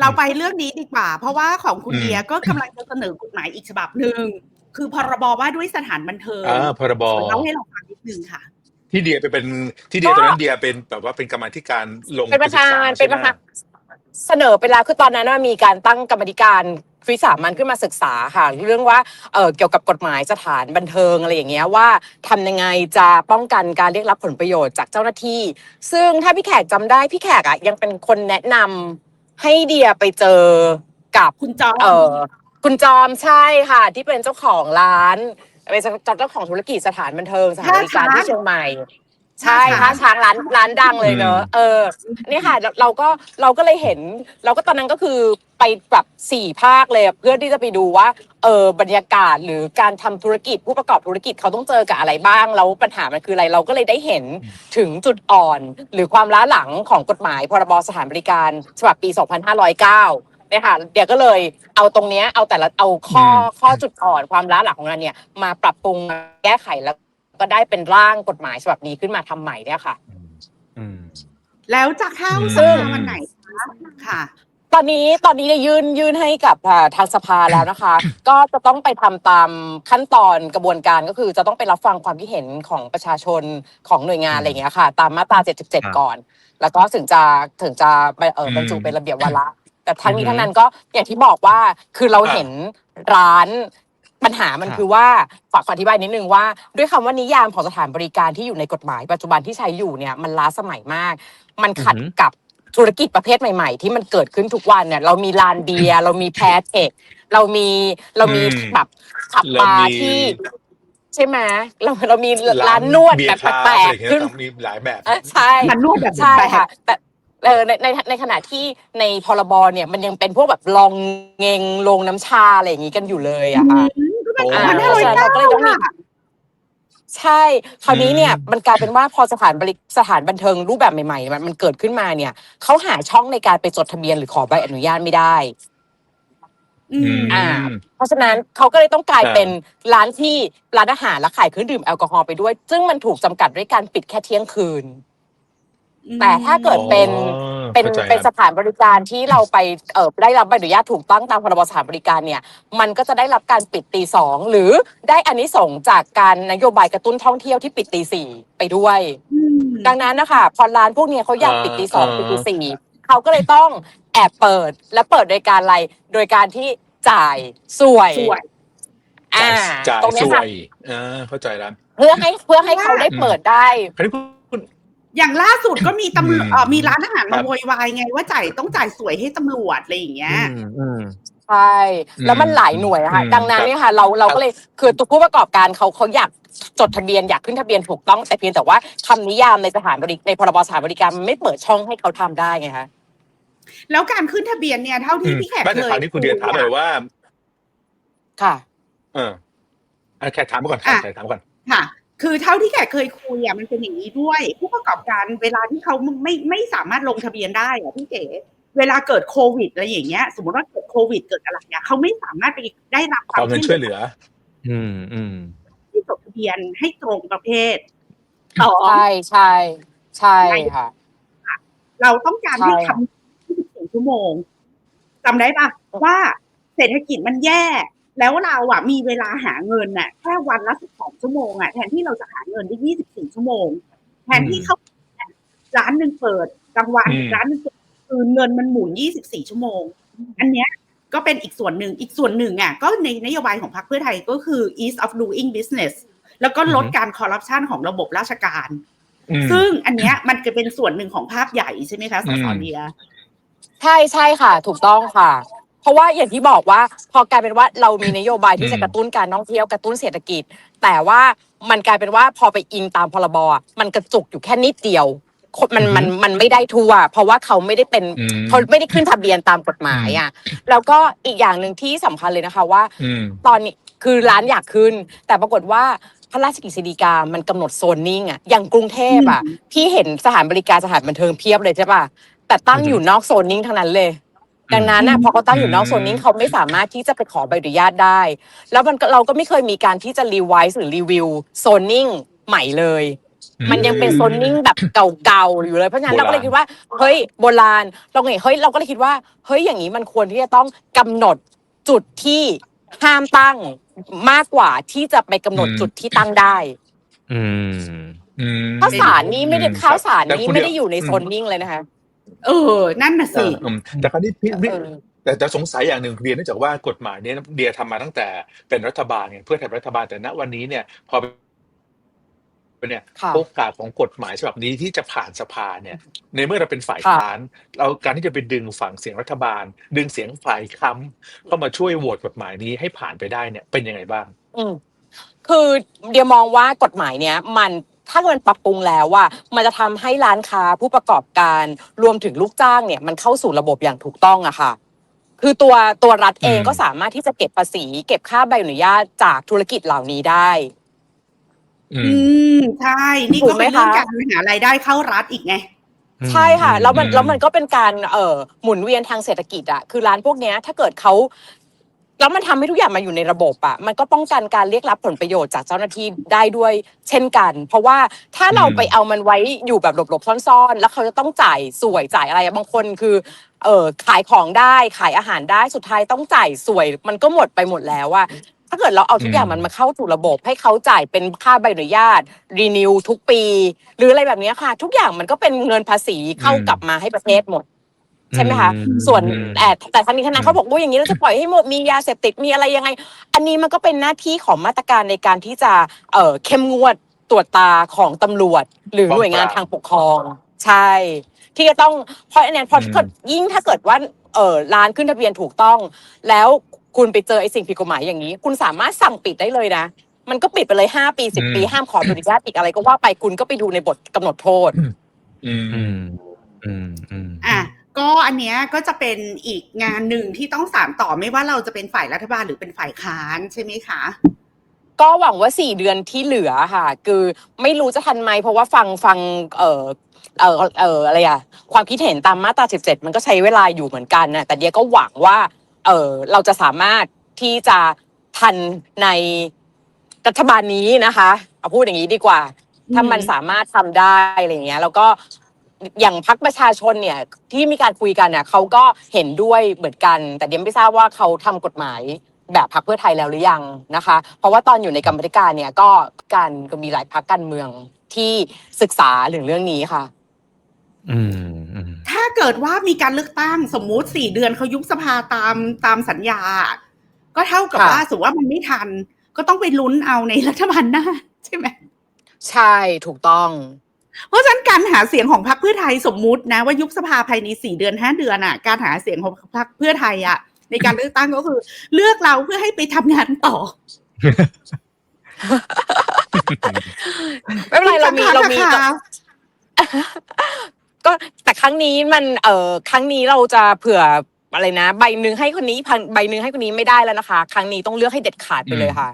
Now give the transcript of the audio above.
เราไปเรื่องนี้ดีกว่า เพราะว่าของคุณอืมเดียก็กำลังจะเสนอกฎหมายอีกฉบับหนึ่งคือพรบว่าด้วยสถานบันเทิงอ่าพรบเล่าให้เราฟังนิดนึงค่ะ ที่เดียไปเป็นที่เดียตอนนั้นเดียเป็นแบบว่าเป็นกรรมาธิการลงเป็นประธานศึกษเป็นประธานเสนอไปแล้วคือตอนนั้นว่ามีการตั้งกรรมธิการวิสามันขึ้นมาศึกษาค่ะเรื่องว่าเออเกี่ยวกับกฎหมายสถานบันเทิงอะไรอย่างเงี้ยว่าทำยังไงจะป้องกันการเรียกรับผลประโยชน์จากเจ้าหน้าที่ ซึ่งถ้าพี่แขกจำได้พี่แขกอะยังเป็นคนแนะนำ ให้เดียไปเจอกับคุณจอมเออคุณจอมใช่ค่ะ ที่เป็นเจ้าของร้านเป็นเจ้าของธุรกิจสถานบันเทิงสถานบริการที่เชียงใหม่ ใช่ท่าช้างร้านร้านดังเลยเนอะเออนี่ค่ะเราเราก็เราก็เลยเห็น เราก็ตอนนั้นก็คือไปแบบสี่ภาคเลยอะเพื่อที่จะไปดูว่าเออบรรยากาศหรือการทำธุรกิจผู้ประกอบธุรกิจเขาต้องเจอกับอะไรบ้างแล้วปัญหามันคืออะไรเราก็เลยได้เห็นถึงจุดอ่อน หรือความล้าหลังของกฎหมายพรบสถานบริการฉบับปี 2509เนี่ยค่ะเดี๋ยวก็เลยเอาตรงเนี้ยเอาแต่ละเอาข้อข้อจุดอ่อนความล้าหลังของมันเนี่ยมาปรับปรุงมาแก้ไขแล้ว ก็ได้เป็นร่างกฎหมายฉบับนี้ขึ้นมาทำใหม่เนี่ยค่ะ อืมแล้วจะเข้าอืมสภาวันไหนคะค่ะ ตอนนี้ตอนนี้เนี่ยยื่นยื่นให้กับอ่าทางสภาแล้วนะคะ ก็จะต้องไปทำตามขั้นตอนกระบวนการก็คือจะต้องไปรับฟังความคิดเห็นของประชาชนของหน่วยงานอะไรอย่างเงี้ยค่ะ ตามมาตรา 77 ก่อน แล้วก็ถึงจะถึงจะไปเอออืมบรรจุเป็นระเบียบวาระแต่ทั้งนี้อือฮึทั้งนั้นก็อย่างที่บอกว่าคือเราอะเห็นร้าน ปัญหามันครับคือว่าฝากขออธิบายนิดนึงว่า ด้วยคำว่านิยามของสถานบริการที่อยู่ในกฎหมาย ปัจจุบันที่ใช้อยู่เนี่ยมันล้าสมัยมาก มันขัดอือหือกับธุรกิจประเภทใหม่ๆ ที่มันเกิดขึ้นทุกวันเนี่ยเรามีลานเบียร์เรามีแพทเทคเรามีเรามีอืมแบบขับบาเราร์มีที่ใช่ไหมเราเรามีร้านนวดเบียแบร์บคาร์แปลอะไรกอย่างเงี้ยๆขึ้นต้องมีหลายแบบเออใช่มันนวดแบบใช่แปลกค่ะแต่เออในในในขณะที่ในพรบเนี่ยมันยังเป็นพวกแบบลองเงงลงน้ำชาอะไรอย่างงี้กันอยู่เลยอะค่ะอืมก็เป็น โอ้สองพันห้าร้อยใช่เก้าเราก็เลยต้องมีค่ะใช่ คราวนี้เนี่ยอืม มันกลายเป็นว่าพอสถานบริสถานบันเทิงรูปแบบใหม่ๆมันมันเกิดขึ้นมาเนี่ยเขาหาช่องในการไปจดทะเบียนหรือขอใบอนุญาตไม่ได้ อืม อ่าเพราะฉะนั้นเขาก็เลยต้องกลายอ่าเป็นร้านที่ร้านอาหารและขายเครื่องดื่มแอลกอฮอล์ไปด้วย ซึ่งมันถูกจำกัดด้วยการปิดแค่เที่ยงคืน แต่ถ้าเกิดเป็นอ๋อเป็นข้าใจเป็นละสถานบริการที่เราไปเออได้รับใบอนุญาตถูกต้องตามพรบสถานบริการเนี่ย มันก็จะได้รับการปิดตีสองหรือได้อานิสงส์จากการนโยบายกระตุ้นท่องเที่ยวที่ปิดตีสี่ไปด้วย อืมดังนั้นนะคะพอร้านพวกเนี้ยเขาอยากอ่าปิดตีสองอ่าปิดตีสี่เขาก็เลยต้องแอบเปิดและเปิดโดยการอะไร โดยการที่จ่ายสวย สวย อ่า จ่ายตรงเนี้สยวค่ะยอ่าเข้าใจแล้วเพื่อให้เพื่อให้เขาได้เปิดได้ คราวนี้คุณ อย่างล่าสุดก็มีตำรวจอืมเอ่อมีร้านอาหารครัมาบโวยวายไง ว่าจ่ายต้องจ่ายสวยให้ตำรวจอะไรอย่างเงี้ยอืมอืมใช่แล้วมันหลายหน่วยอะค่ะอืมดังนั้นเนี่ยค่ะ เราเราก็เลยคือตัวผู้ประกอบการเขาเขาอยากจดทะเบียนอยากขึ้นทะเบียนถูกต้องแต่เพียงแต่ว่าคำนิยามในสถานบริในพรบสถานบริการมันไม่เปิดช่องให้เขาทำได้ไงคะแล้วการขึ้นทะเบียนเนี่ยเท่าที่พี่แขกไม่เคแต่ยคราวนี้คุณเดียถามเลยว่า ค่ะ เอออะแขกถามมาก่อนแขกแขกถามมาก่อนค่ะ คือเท่าที่แขกเคยคุยอะมันเป็นอย่างนี้ด้วย ผู้ประกอบการเวลาที่เขาไม่ไม่สามารถลงทะเบียนได้อะพี่เก๋เวลาเกิดโควิดอะไรอย่างเงี้ย สมมติว่าเกิดโควิดเกิดอะไรเนี่ยเขาไม่สามารถไปได้รับคขวามอเงินช่วยเหลือ อืมอืมที่จดทะเบียนให้ตรงประเภทสองใช่ใช่ใช่ค่ะ เราต้องการให้ใช่ค่ะทำ24ชั่วโมงจำได้ปะว่าเศรษฐกิจมันแย่ แล้วเราอะมีเวลาหาเงินน่ะแค่วันละ12ชั่วโมงอะแทนที่เราจะหาเงินได้24ชั่วโมง แทนที่เขาร้านหนึ่งเปิดกลางวันอืมร้านหนึ่งเปิดคือเงินมันหมุน24ชั่วโมง อันเนี้ยก็เป็นอีกส่วนหนึ่งอีกส่วนหนึ่งอะก็ในนโยบายของพรรคเพื่อไทยก็คือ ease of doing business แล้วก็ลดอือฮึการคอร์รัปชันของระบบราชการอืมซึ่งอันเนี้ยมันจะเป็นส่วนหนึ่งของภาพใหญ่ใช่ไหมคะสอืสมเดียใช่ใช่ค่ะ ถูกต้องค่ะเพ ราะว่าอย่างที่บอกว่าพอกลายเป็นว่าเรามีนโยบายที่จะกระตุ้นการท่องเที่ยวกระตุ้นเศรษฐกิจ แต่ว่ามันกลายเป็นว่าพอไปอิงตามพรบอะมันกระจุกอยู่แค่นิดเดียวคนมันมันมันไม่ได้ทั่ว เพราะว่าเขาไม่ได้เป็นอืมเขาไม่ได้ขึ้นทะเบียนตามกฎหมายอะแล้วก็อีกอย่างหนึ่งที่สำคัญเลยนะคะว่าอืมตอนนี้คือร้านอยากขึ้น แต่ปรากฏว่าพระราชกฤษฎีกามันกำหนดโซนนิ่งอะอย่างกรุงเทพอะอืมพี่เห็นสถานบริการสถานบันเทิงเพียบเลยใช่ป่ะแต่ตั้งอือฮึอยู่นอกโซนนิ่งทั้งนั้นเลย ดังนั้นน่ะอืมพอเขาตั้งอยู่นอกโซนนิ่งเขาไม่สามารถที่จะไปขอใบอนุญาตได้ แล้วมันก็เราก็ไม่เคยมีการที่จะรีไวซ์หรือรีวิวโซนนิ่งใหม่เลย มันยังเป็นโซนนิ่งแบบเก่าๆอยู่เลยเพราะฉะนั้นโบราณเราก็เลยคิดว่าเฮ้ยโบราณเราก็เลยเฮ้ยเราก็เลยคิดว่าเฮ้ยอย่างนี้มันควรที่จะต้องกำหนดจุดที่ห้ามตั้งมากกว่าที่จะไปกำหนดจุดที่ตั้งได้ อืมอืมข้าวสารนี้ไม่ได้อืมข้าวสารแต่นี้คุณไม่เดี๋ได้ยวอยู่ในอืมโซนนิ่งเลยนะคะ เออ นั่นน่ะสิอืมแต่คราวนี้พี่พี่เออ แต่แต่สงสัยอย่างหนึ่งเรียนเนื่องจากว่ากฎหมายเนี้เดียทำมาตั้งแต่เป็นรัฐบาลไงเพื่อทำรัฐบาลแต่ณวันนี้เนี่ยพอเนี่ยค่ะ โอกาสของกฎหมายฉบับนี้ที่จะผ่านสภาเนี่ยในเมื่อเราเป็นฝ่ายค่ะ ค้าน เราการที่จะไปดึงฝั่งเสียงรัฐบาล ดึงเสียงฝ่ายค้ำเข้ามาช่วยโหวตกฎหมายนี้ให้ผ่านไปได้เนี่ยเป็นยังไงบ้าง อืม คือเดียมองว่ากฎหมายเนี้ยมัน ถ้ามันปรับปรุงแล้วว่ามันจะทำให้ร้านค้าผู้ประกอบการรวมถึงลูกจ้างเนี่ยมันเข้าสู่ระบบอย่างถูกต้องอะค่ะ คือตัวตัวรัฐเองอืมก็สามารถที่จะเก็บภาษี เก็บค่าใบอนุญาตจากธุรกิจเหล่านี้ได้ อือืมมใช่ นี่ถูก็กไหมเป็นเรื่องคะการหารายได้เข้ารัฐอีกไงใช่ค่ะแล้วมันอืมแล้วมันก็เป็นการเอ่อหมุนเวียนทางเศรษฐกิจอะคือร้านพวกเนี้ยถ้าเกิดเขา แล้วมันทำให้ทุกอย่างมาอยู่ในระบบอะมันก็ป้องกันการเรียกรับผลประโยชน์จากเจ้าหน้าที่ได้ด้วยเช่นกัน เพราะว่าถ้าเราไปเอามันไว้อยู่แบบหลบๆซ่อนๆ แล้วเขาจะต้องจ่ายสวยจ่ายอะไรบางคนคือเออขายของได้ขายอาหารได้สุดท้ายต้องจ่ายสวย มันก็หมดไปหมดแล้วว่าถ้าเกิดเราเอาทุกอย่างมันมาเข้าสู่ระบบ ให้เขาจ่ายเป็นค่าใบอนุญาตรีนิวทุกปี หรืออะไรแบบนี้ค่ะ ทุกอย่างมันก็เป็นเงินภาษีเข้ากลับมาให้ประเทศหมด ใช่ไหมคะอืมส่วนอืมแต่แต่ทั้งนี้ทั้งนั้นเขาบอกว่าอย่างนี้เราจะปล่อยให้หมดมียาเสพติดมีอะไรยังไง อันนี้มันก็เป็นหน้าที่ของมาตรการในการที่จะเอ่อเข้มงวดตรวจตาของตำรวจ หรือหน่วยงานทางปกครอง ใช่ ที่จะต้องเพราะอันนี้พออืมถ้าเกิดยิ่งถ้าเกิดว่าเออร้านขึ้นทะเบียนถูกต้อง แล้วคุณไปเจอไอ้สิ่งผิดกฎหมายอย่างนี้ คุณสามารถสั่งปิดได้เลยนะ มันก็ปิดไปเลยห้าปีสิบปีห้ามขออนุญาตอีกอะไร ก็ว่าไปคุณก็ไปดูในบทกำหนดโทษ อืมอืมอืมอืมอะ ก็อันเนี้ยก็จะเป็นอีกงานหนึ่งที่ต้องสานต่อไม่ว่าเราจะเป็นฝ่ายรัฐบาลหรือเป็นฝ่ายค้านใช่ไหมคะ ก็หวังว่าสี่เดือนที่เหลือค่ะ คือไม่รู้จะทันไหมเพราะว่าฟังฟังเออเออเอออะไรอะความคิดเห็นตามมาตราสิบเจ็ดมันก็ใช้เวลาอยู่เหมือนกันนะแต่เดียก็หวังว่าเออเราจะสามารถที่จะทันในรัฐบาลนี้นะคะเอาพูดอย่างนี้ดีกว่า ถ้ามันสามารถทำได้อะไรอย่างเงี้ย แล้วก็ อย่างพักประชาชนเนี่ยที่มีการคุยกันเนี่ยเขาก็เห็นด้วยเหมือนกัน แต่เดียไม่ทราบว่าเขาทำกฎหมายแบบพักเพื่อไทยแล้วหรือยังนะคะ เพราะว่าตอนอยู่ในกรรมธิการเนี่ยก็การก็มีหลายพักการเมืองที่ศึกษาถึงเรื่องนี้ค่ะ อืมอืมถ้าเกิดว่ามีการเลือกตั้งสมมุติสี่เดือนเขายุบสภาตามตามสัญญา ก็เท่ากับค่ะว่าสมมติว่ามันไม่ทัน ก็ต้องไปลุ้นเอาในรัฐบาลหน้า ใช่ไหมใช่ถูกต้อง เพราะฉะนั้นการหาเสียงของพรรคเพื่อไทยสมมุตินะว่ายุบสภาภายในสี่เดือนห้าเดือนอะ การหาเสียงของพรรคเพื่อไทยอะ ในการเลือกตั้งก็คือ เลือกเราเพื่อให้ไปทำงานต่อไม่เป็นไรเรามีเรามีค่ะก็แต่ครั้งนี้มัน เอ่อครั้งนี้เราจะเผื่ออะไรนะ ใบหนึ่งให้คนนี้พันใบหนึ่งให้คนนี้ไม่ได้แล้วนะคะ ครั้งนี้ต้องเลือกให้เด็ดขาดไปเลยค่ะ